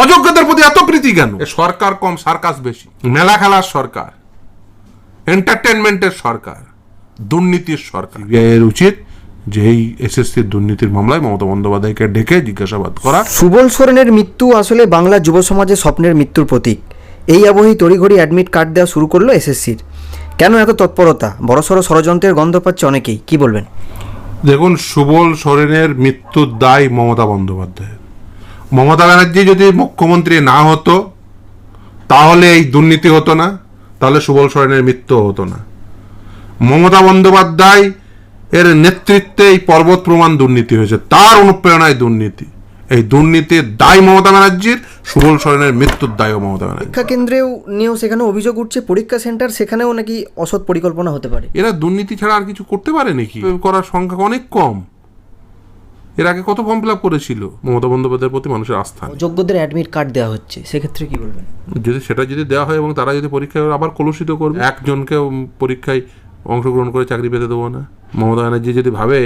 অযোগ্যদের প্রতি এত প্রীতি কেন? সরকার কম সার্কাস বেশি। মেলা খেলার সরকার এন্টারটেনমেন্টের সরকার দুর্নীতির সরকার। এর উচিত যে এই এসএসসির দুর্নীতির মামলায় মমতা বন্দ্যোপাধ্যায়কে ডেকে জিজ্ঞাসাবাদ করা। সুবল সোরেনের মৃত্যু আসলে বাংলা যুব সমাজের স্বপ্নের মৃত্যুর প্রতীক। এই আবহেই তড়িঘড়ি অ্যাডমিট কার্ড দেওয়া শুরু করল এসএসসির কেন এত তৎপরতা? বড়সড় ষড়যন্ত্রের গন্ধ পাচ্ছে অনেকেই। কি বলবেন? দেখুন সুবল সোরেনের মৃত্যুর দায় মমতা বন্দ্যোপাধ্যায়ের। মমতা ব্যানার্জি যদি মুখ্যমন্ত্রী না হতো তাহলে এই দুর্নীতি হতো না তাহলে সুবল সোরেনের মৃত্যু হতো না। মমতা বন্দ্যোপাধ্যায় এর নেতৃত্বে এই পর্বত প্রমাণ দুর্নীতি হয়েছে তার অনুপ্রেরণায় দুর্নীতি। এই দুর্নীতির দায় মমতা ব্যানার্জির সুবল সোরেনের মৃত্যুর দায়ও মমতা ব্যানার্জি। পরীক্ষা কেন্দ্রেও নিয়েও সেখানে অভিযোগ উঠছে পরীক্ষা সেন্টার সেখানেও নাকি অসৎ পরিকল্পনা হতে পারে। এরা দুর্নীতি ছাড়া আর কিছু করতে পারে নাকি? করার সংখ্যা অনেক কম। এর আগে কত ফর্ম ফিল আপ করেছিল? মমতা বন্দ্যোপাধ্যায়ের প্রতি মানুষের আস্থা। যোগ্যদের অ্যাডমিট কার্ড দেওয়া হচ্ছে সেক্ষেত্রে কি বলবেন? যদি সেটা যদি দেওয়া হয় এবং তারা যদি পরীক্ষায় আবার কলুষিত করবে একজনকে পরীক্ষায় অংশগ্রহণ করে চাকরি পেতে দেবো না। মমতা ব্যানার্জি যদি ভাবে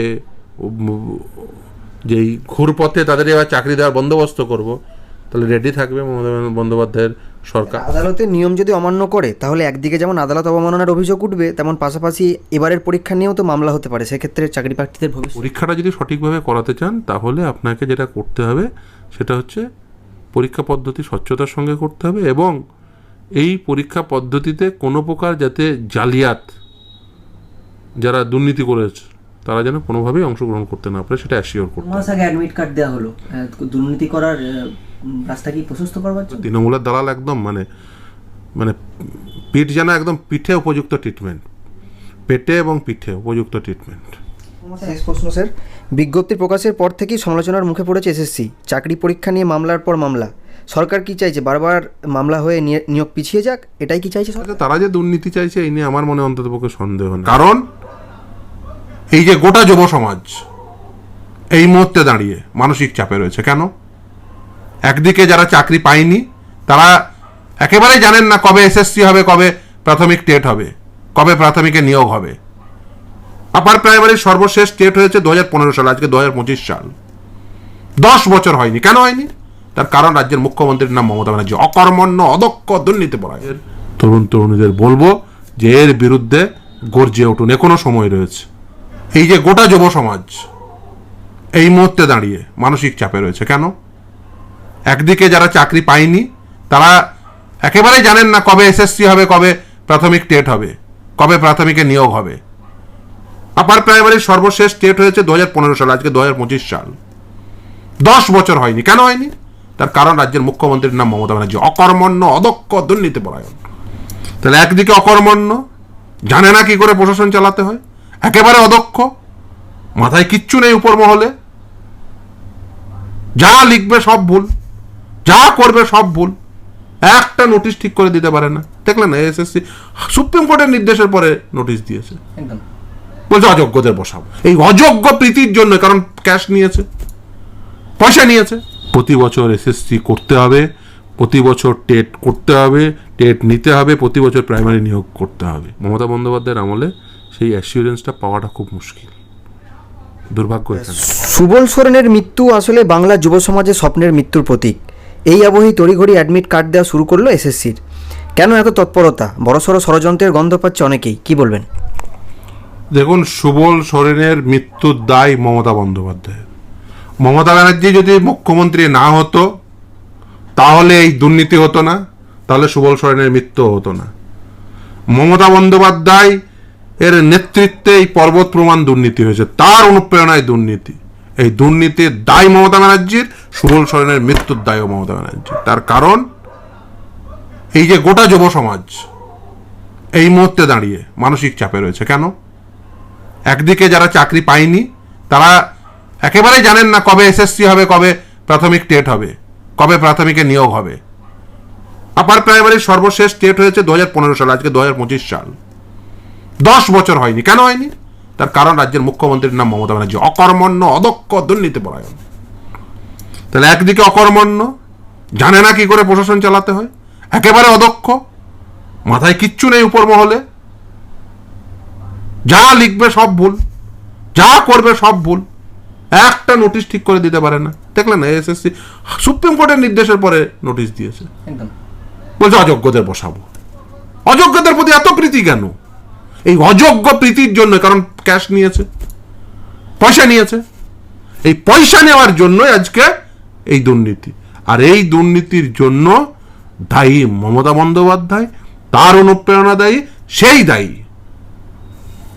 যে এই ঘুরপথে তাদের এবার চাকরি দেওয়ার বন্দোবস্ত করব তাহলে রেডি থাকবে মমতা বন্দ্যোপাধ্যায়ের সরকার। আদালতের নিয়ম যদি অমান্য করে তাহলে একদিকে যেমন আদালত অবমাননার অভিযোগ উঠবে তেমন পাশাপাশি এবারের পরীক্ষা নিয়েও তো মামলা হতে পারে। সেক্ষেত্রে চাকরি প্রার্থীদের ভবিষ্যৎ পরীক্ষাটা যদি সঠিকভাবে করাতে চান তাহলে আপনাকে যেটা করতে হবে সেটা হচ্ছে পরীক্ষা পদ্ধতি স্বচ্ছতার সঙ্গে করতে হবে এবং এই পরীক্ষা পদ্ধতিতে কোনো প্রকার যাতে জালিয়াত যারা দুর্নীতি করেছে তারা যেন কোনোভাবেই অংশগ্রহণ করতে না পারে সেটা অ্যাসিওর করতে হবে। মাস আগে অ্যাডমিট কার্ড দেওয়া হলো। দুর্নীতি করার রাস্তা কি প্রশস্ত করবার জন্য? তৃণমূলের দালাল একদম মানে মানে পিঠ যেন একদম পিঠে উপযুক্ত ট্রিটমেন্ট পেটে এবং পিঠে উপযুক্ত ট্রিটমেন্ট শেষ প্রশ্ন স্যার বিজ্ঞপ্তি প্রকাশের পর থেকেই সমালোচনার মুখে পড়েছে এসএসসি। চাকরি পরীক্ষা নিয়ে মামলার পর মামলা। সরকার কি চাইছে? বারবার মামলা হয়ে নিয়ে- নিয়োগ পিছিয়ে যাক? এটাই কি চাইছে সরকার? তারা যে দুর্নীতি চাইছে এই নিয়ে আমার মনে অন্তত পক্ষে সন্দেহ নেই। কারণ এই যে গোটা যুব সমাজ এই মুহূর্তে দাঁড়িয়ে মানসিক চাপে রয়েছে। কেন? একদিকে যারা চাকরি পায়নি, তারা একেবারেই জানেন না কবে এসএসসি হবে, কবে প্রাথমিক টেট হবে, কবে প্রাথমিকে নিয়োগ হবে। আপার প্রাইমারির সর্বশেষ টেট হয়েছে দু পনেরো সাল, আজকে দু পঁচিশ সাল। দশ বছর হয়নি। কেন হয়নি? তার কারণ রাজ্যের মুখ্যমন্ত্রীর নাম মমতা ব্যানার্জি। অকর্মণ্য, অদক্ষ, দুর্নীতি পরায়ণ। তরুণ তরুণীদের বলব যে এর বিরুদ্ধে গর্জে উঠুন। এখনও সময় রয়েছে। এই যে গোটা যুব সমাজ এই মুহূর্তে দাঁড়িয়ে মানসিক চাপে রয়েছে। কেন? একদিকে যারা চাকরি পায়নি, তারা একেবারেই জানেন না কবে এসএসসি হবে, কবে প্রাথমিক টেট হবে, কবে প্রাথমিকে নিয়োগ হবে। আপার প্রাইমারির সর্বশেষ টেট হয়েছে দু হাজার পনেরো সাল, আজকে দু হাজার পঁচিশ সাল। দশ বছর হয়নি। কেন হয়নি? তার কারণ রাজ্যের মুখ্যমন্ত্রীর নাম মমতা ব্যানার্জি। অকর্মণ্য, অদক্ষ, দুর্নীতি পরায়ণ। তাহলে একদিকে অকর্মণ্য, জানে না কি করে প্রশাসন চালাতে হয়, একেবারে অদক্ষ, মাথায় কিচ্ছু নেই উপর মহলে যা লিখবে সব ভুল। যা করবে সব ভুল। একটা নোটিশ ঠিক করে দিতে পারে না। দেখলেন না এসএসসি সুপ্রিম কোর্টের নির্দেশের পরে নোটিশ দিয়েছে। বলছে অযোগ্যদের বসাবো। এই অযোগ্য প্রীতির জন্য কারণ ক্যাশ নিয়েছে পয়সা নিয়েছে। প্রতি বছর এসএসসি করতে হবে প্রতি বছর টেট করতে হবে টেট নিতে হবে প্রতি বছর প্রাইমারি নিয়োগ করতে হবে। মমতা বন্দ্যোপাধ্যায়ের আমলে সেই অ্যাসিউরেন্সটা পাওয়াটা খুব মুশকিল। দুর্ভাগ্য সুবল সোরেনের মৃত্যু আসলে বাংলা যুব সমাজের স্বপ্নের মৃত্যুর প্রতীক। এই আবহেই তড়িঘড়ি অ্যাডমিট কার্ড দেওয়া শুরু করল এসএসসির কেন এত তৎপরতা? বড়সড় ষড়যন্ত্রের গন্ধ পাচ্ছে অনেকেই। কি বলবেন? দেখুন, সুবল সোরেনের মৃত্যুর দায় মমতা বন্দ্যোপাধ্যায়ের। মমতা ব্যানার্জি যদি মুখ্যমন্ত্রী না হতো, তাহলে এই দুর্নীতি হতো না, তাহলে সুবল সোরেনের মৃত্যু হতো না। মমতা বন্দ্যোপাধ্যায় এর নেতৃত্বে এই পর্বত প্রমাণ দুর্নীতি হয়েছে, তার অনুপ্রেরণায় দুর্নীতি। এই দুর্নীতির দায় মমতা ব্যানার্জির সুবল সোরেনের মৃত্যুর দায়ও মমতা ব্যানার্জি। তার কারণ, এই যে গোটা যুব সমাজ এই মুহূর্তে দাঁড়িয়ে মানসিক চাপে রয়েছে। কেন? একদিকে যারা চাকরি পায়নি, তারা একেবারেই জানেন না কবে এসএসসি হবে, কবে প্রাথমিক টেট হবে, কবে প্রাথমিকে নিয়োগ হবে। আপার প্রাইমারির সর্বশেষ টেট হয়েছে দু হাজার পনেরো সাল, আজকে দু হাজার পঁচিশ সাল। দশ বছর হয়নি। কেন হয়নি? তার কারণ রাজ্যের মুখ্যমন্ত্রীর নাম মমতা ব্যানার্জি। অকর্মণ্য অদক্ষ দুর্নীতি পরায়ণ। তাহলে একদিকে অকর্মণ্য জানে না কি করে প্রশাসন চালাতে হয়? একেবারে অদক্ষ মাথায় কিচ্ছু নেই উপর মহলে যা লিখবে সব ভুল যা করবে সব ভুল একটা নোটিশ ঠিক করে দিতে পারে না। দেখলেন না এসএসসি সুপ্রিম কোর্টের নির্দেশের পরে নোটিশ দিয়েছে। বলছে অযোগ্যদের বসাবো। অযোগ্যদের প্রতি এত প্রীতি কেন? এই অযোগ্য প্রীতির জন্য, কারণ ক্যাশ নিয়েছে, পয়সা নিয়েছে। এই পয়সা নেওয়ার জন্য আজকে এই দুর্নীতি। আর এই দুর্নীতির জন্য দায়ী মমতা বন্দ্যোপাধ্যায়, তার অনুপ্রেরণা দায়ী, সেই দায়ী।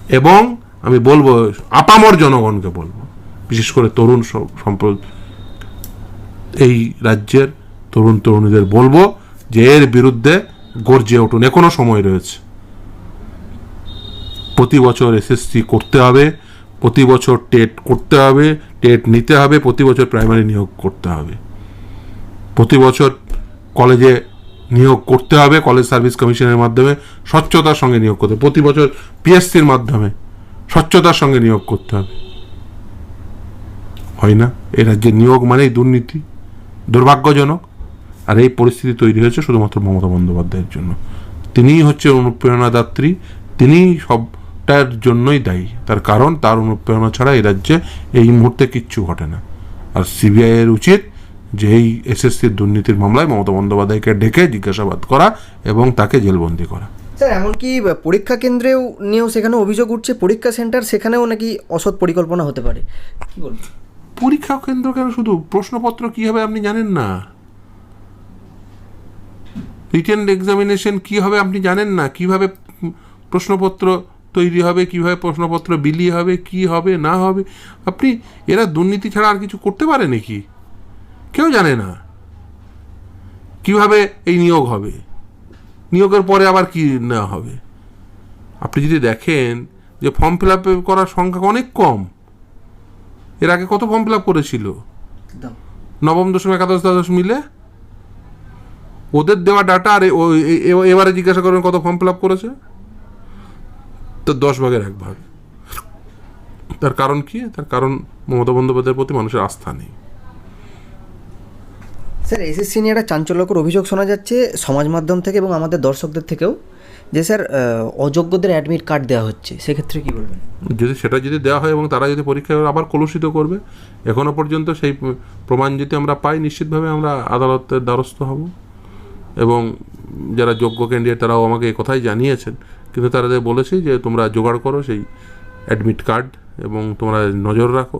এবং আমি বলব, আপামর জনগণকে বলব, বিশেষ করে তরুণ স- এই রাজ্যের তরুণ তরুণীদের বলব যে এর বিরুদ্ধে গর্জে উঠুন। এখনও সময় রয়েছে। প্রতি বছর এসএসসি করতে হবে, প্রতি বছর টেট করতে হবে টেট নিতে হবে, প্রতি বছর প্রাইমারি নিয়োগ করতে হবে। প্রতি বছর কলেজে নিয়োগ করতে হবে কলেজ সার্ভিস কমিশনের মাধ্যমে স্বচ্ছতার সঙ্গে নিয়োগ করতে প্রতি বছর পিএসসির মাধ্যমে স্বচ্ছতার সঙ্গে নিয়োগ করতে হবে। হয় না? এ রাজ্যে নিয়োগ মানেই দুর্নীতি, দুর্ভাগ্যজনক। আর এই পরিস্থিতি তৈরি হয়েছে শুধুমাত্র মমতা বন্দ্যোপাধ্যায়ের জন্য। তিনিই হচ্ছে অনুপ্রেরণাদাত্রী, তিনিই সবটার জন্যই দায়ী। তার কারণ তার অনুপ্রেরণা ছাড়া এই রাজ্যে এই মুহূর্তে কিচ্ছু ঘটে না। আর সিবিআই এর উচিত যে এই এসএসসির দুর্নীতির মামলায় মমতা বন্দ্যোপাধ্যায়কে ডেকে জিজ্ঞাসাবাদ করা এবং তাকে জেলবন্দি করা। স্যার এমনকি পরীক্ষা কেন্দ্রেও নিয়েও সেখানে অভিযোগ উঠছে পরীক্ষা সেন্টার সেখানেও নাকি অসৎ পরিকল্পনা হতে পারে। কি পরীক্ষা কেন্দ্র কেন শুধু? প্রশ্নপত্র কি হবে আপনি জানেন না। রিটেন এক্সামিনেশন কি হবে আপনি জানেন না। কীভাবে প্রশ্নপত্র তৈরি হবে কীভাবে প্রশ্নপত্র বিলি হবে কি হবে না হবে আপনি এরা দুর্নীতি ছাড়া আর কিছু করতে পারে নাকি? কেউ জানে না। কীভাবে এই নিয়োগ হবে? নিয়োগের পরে আবার কি নেওয়া হবে? আপনি যদি দেখেন যে ফর্ম ফিল আপ করার সংখ্যা অনেক কম এর আগে কত ফর্ম ফিল আপ করেছিল? নবম দশম একাদশ দ্বাদশ মিলে? ওদের দেওয়া ডাটা আর এবারে জিজ্ঞাসা করবেন কত ফর্ম ফিল আপ করেছে? তো দশ ভাগের এক ভাগ। তার কারণ কি? তার কারণ মমতা বন্দ্যোপাধ্যায়ের প্রতি মানুষের আস্থা নেই। স্যার এসএসসি নিয়ে একটা চাঞ্চল্যকর অভিযোগ শোনা যাচ্ছে সমাজ মাধ্যম থেকে এবং আমাদের দর্শকদের থেকেও যে স্যার অযোগ্যদের অ্যাডমিট কার্ড দেওয়া হচ্ছে। সেক্ষেত্রে কি বলবেন? যদি সেটা যদি দেওয়া হয় এবং তারা যদি পরীক্ষায় আবার কলুষিত করবে এখনও পর্যন্ত সেই প্রমাণ যদি আমরা পাই নিশ্চিতভাবে আমরা আদালতের দ্বারস্থ হব। এবং যারা যোগ্য ক্যান্ডিডেট তারাও আমাকে এই কথাই জানিয়েছেন কিন্তু তাদের বলেছে যে তোমরা জোগাড় করো সেই অ্যাডমিট কার্ড এবং তোমরা নজর রাখো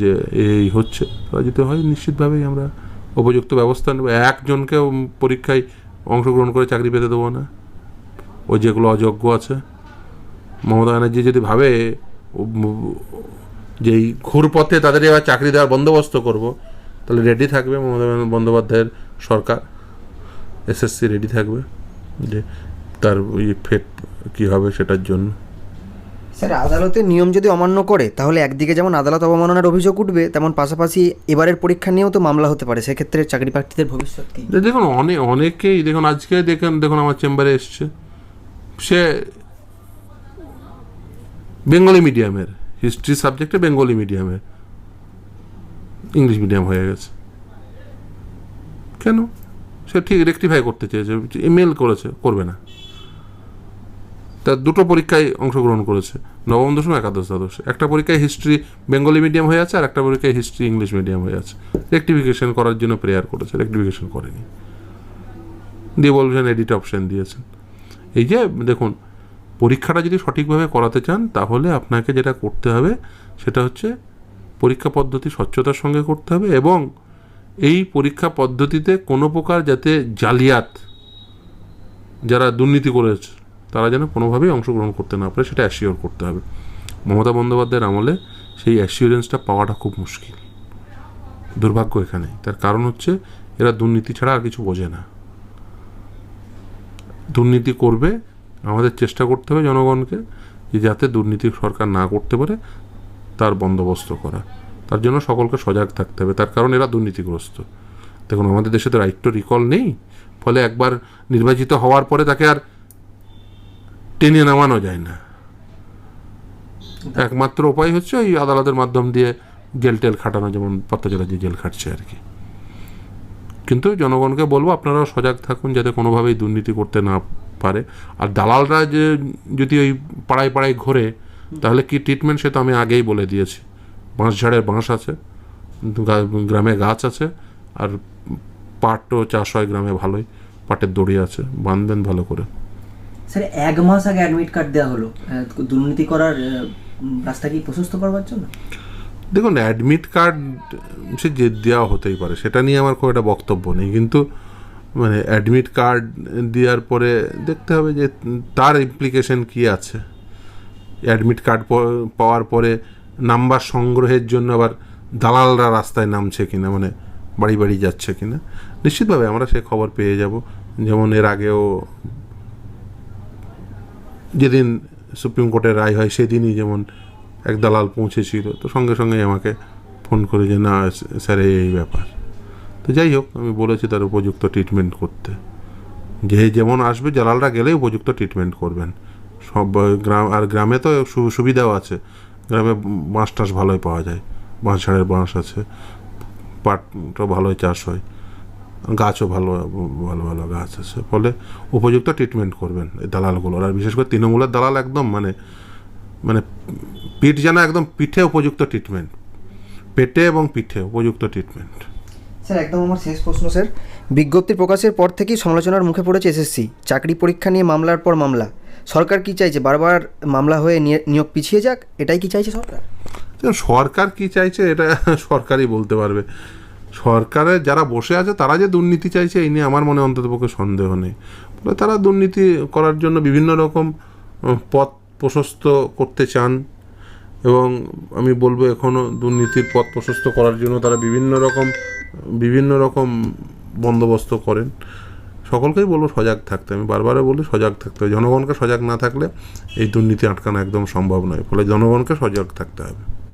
যে এই হচ্ছে। তারা যদি হয়, নিশ্চিতভাবেই আমরা উপযুক্ত ব্যবস্থা নেব। একজনকেও পরীক্ষায় অংশগ্রহণ করে চাকরি পেতে দেবো না। ওই যেগুলো অযোগ্য আছে। মমতা ব্যানার্জি যদি ভাবে যে এই ঘুরপথে তাদের এবার চাকরি দেওয়ার বন্দোবস্ত করব, তাহলে রেডি থাকবে মমতা বন্দ্যোপাধ্যায়ের সরকার। এসএসসি রেডি থাকবে। যে তার ওই ফেট কী হবে সেটার জন্য। স্যার আদালতের নিয়ম যদি অমান্য করে তাহলে একদিকে যেমন আদালত অবমাননার অভিযোগ উঠবে তেমন পাশাপাশি এবারের পরীক্ষা নিয়েও তো মামলা হতে পারে। সেক্ষেত্রে চাকরি প্রার্থীদের ভবিষ্যৎ কি? দেখুন অনেক অনেকেই দেখুন আজকে দেখুন দেখুন আমার চেম্বারে এসছে। সে বেঙ্গলি মিডিয়ামের হিস্ট্রি সাবজেক্টে বেঙ্গলি মিডিয়ামের ইংলিশ মিডিয়াম হয়ে গেছে। কেন? সে ঠিক রেকটিফাই করতে চেয়েছে ইমেল করেছে করবে না। তার দুটো পরীক্ষায় অংশগ্রহণ করেছে, নবম দশম, একাদশ দ্বাদশ। একটা পরীক্ষায় হিস্ট্রি বেঙ্গলি মিডিয়াম হয়ে আছে আর একটা পরীক্ষায় হিস্ট্রি ইংলিশ মিডিয়াম হয়ে আছে। রেকটিফিকেশন করার জন্য প্রেয়ার করেছে রেকটিফিকেশন করেনি। বলছেন এডিট অপশন দিয়েছেন এই যে, দেখুন, পরীক্ষাটা যদি সঠিকভাবে করাতে চান, তাহলে আপনাকে যেটা করতে হবে, সেটা হচ্ছে পরীক্ষা পদ্ধতি স্বচ্ছতার সঙ্গে করতে হবে এবং এই পরীক্ষা পদ্ধতিতে কোনো প্রকার যাতে জালিয়াত, যারা দুর্নীতি করেছে তারা যেন কোনোভাবেই অংশগ্রহণ করতে না পারে, সেটা অ্যাসিওর করতে হবে। মমতা বন্দ্যোপাধ্যায়ের আমলে সেই অ্যাসিওরেন্সটা পাওয়াটা খুব মুশকিল। দুর্ভাগ্য এখানে। তার কারণ হচ্ছে এরা দুর্নীতি ছাড়া আর কিছু বোঝে না। দুর্নীতি করবে, আমাদের চেষ্টা করতে হবে জনগণকে যে যাতে দুর্নীতি সরকার না করতে পারে, তার বন্দোবস্ত করা। তার জন্য সকলকে সজাগ থাকতে হবে। তার কারণ এরা দুর্নীতিগ্রস্ত। দেখুন, আমাদের দেশে তো রাইট টু রিকল নেই। ফলে একবার নির্বাচিত হওয়ার পরে তাকে আর টেনে নামানো যায় না। একমাত্র উপায় হচ্ছে ওই আদালতের মাধ্যম দিয়ে জেল টেল খাটানো, যেমন পত্তাচলা যে জেল খাটছে আর কি। কিন্তু জনগণকে বলব, আপনারাও সজাগ থাকুন যাতে কোনোভাবেই দুর্নীতি করতে না পারে। আর দালালরা যে যদি ওই পাড়ায় পাড়ায় ঘোরে, তাহলে কি ট্রিটমেন্ট সে তো আমি আগেই বলে দিয়েছি। বাঁশঝাড়ের বাঁশ আছে গ্রামে গাছ আছে, আর পাটও চাষ হয় গ্রামে ভালোই। পাটের দড়ি আছে, বাঁধবেন ভালো করে। স্যার, এক মাস আগে অ্যাডমিট কার্ড দেওয়া হলো। দুর্নীতি করার রাস্তা কি প্রশস্ত করবার জন্য? দেখুন অ্যাডমিট কার্ড সে যে দেওয়া হতেই পারে, সেটা নিয়ে আমার খুব একটা বক্তব্য নেই। কিন্তু মানে অ্যাডমিট কার্ড দেওয়ার পরে দেখতে হবে যে তার ইমপ্লিকেশন কি আছে। অ্যাডমিট কার্ড পাওয়ার পরে নাম্বার সংগ্রহের জন্য আবার দালালরা রাস্তায় নামছে কিনা মানে বাড়ি বাড়ি যাচ্ছে কিনা, নিশ্চিতভাবে আমরা সে খবর পেয়ে যাব। যেমন এর আগেও যেদিন সুপ্রিম কোর্টের রায় হয়, সেদিনই যেমন এক দালাল পৌঁছেছিল, তো সঙ্গে সঙ্গে আমাকে ফোন করে যে, না, স্যার, এই ব্যাপার। তো যাই হোক, আমি বলেছি তার উপযুক্ত ট্রিটমেন্ট করতে। যে যেমন আসবে, জালালরা গেলেই উপযুক্ত ট্রিটমেন্ট করবেন। সব গ্রাম, আর গ্রামে তো সুবিধাও আছে। গ্রামে বাঁশ টাস ভালোই পাওয়া যায় বাঁশ ঝাড়ের বাঁশ আছে, পাটটা ভালোই চাষ হয়। গাছও ভালো ভালো ভালো গাছ আছে। ফলে উপযুক্ত ট্রিটমেন্ট করবেন এই দালালগুলোর আর বিশেষ করে তৃণমূলের দালাল একদম মানে মানে পিঠ যেন একদম পিঠে উপযুক্ত ট্রিটমেন্ট পেটে এবং পিঠে উপযুক্ত ট্রিটমেন্ট স্যার একদম আমার শেষ প্রশ্ন স্যার। বিজ্ঞপ্তি প্রকাশের পর থেকেই সমালোচনার মুখে পড়েছে এসএসসি। চাকরি পরীক্ষা নিয়ে মামলার পর মামলা। সরকার কি চাইছে? বারবার মামলা হয়ে নিয়ে- নিয়োগ পিছিয়ে যাক? এটাই কি চাইছে সরকার? সরকার কি চাইছে? এটা সরকারই বলতে পারবে। সরকারের যারা বসে আছে, তারা যে দুর্নীতি চাইছে, এই নিয়ে আমার মনে অন্ততপক্ষে সন্দেহ নেই। ফলে তারা দুর্নীতি করার জন্য বিভিন্ন রকম পথ প্রশস্ত করতে চান এবং আমি বলব এখনও দুর্নীতির পথ প্রশস্ত করার জন্য তারা বিভিন্ন রকম বিভিন্ন রকম বন্দোবস্ত করেন। সকলকেই বলব সজাগ থাকতে। আমি বারবারও বলি, সজাগ থাকতে হবে। জনগণকে সজাগ না থাকলে এই দুর্নীতি আটকানো একদম সম্ভব নয়। ফলে জনগণকে সজাগ থাকতে হবে।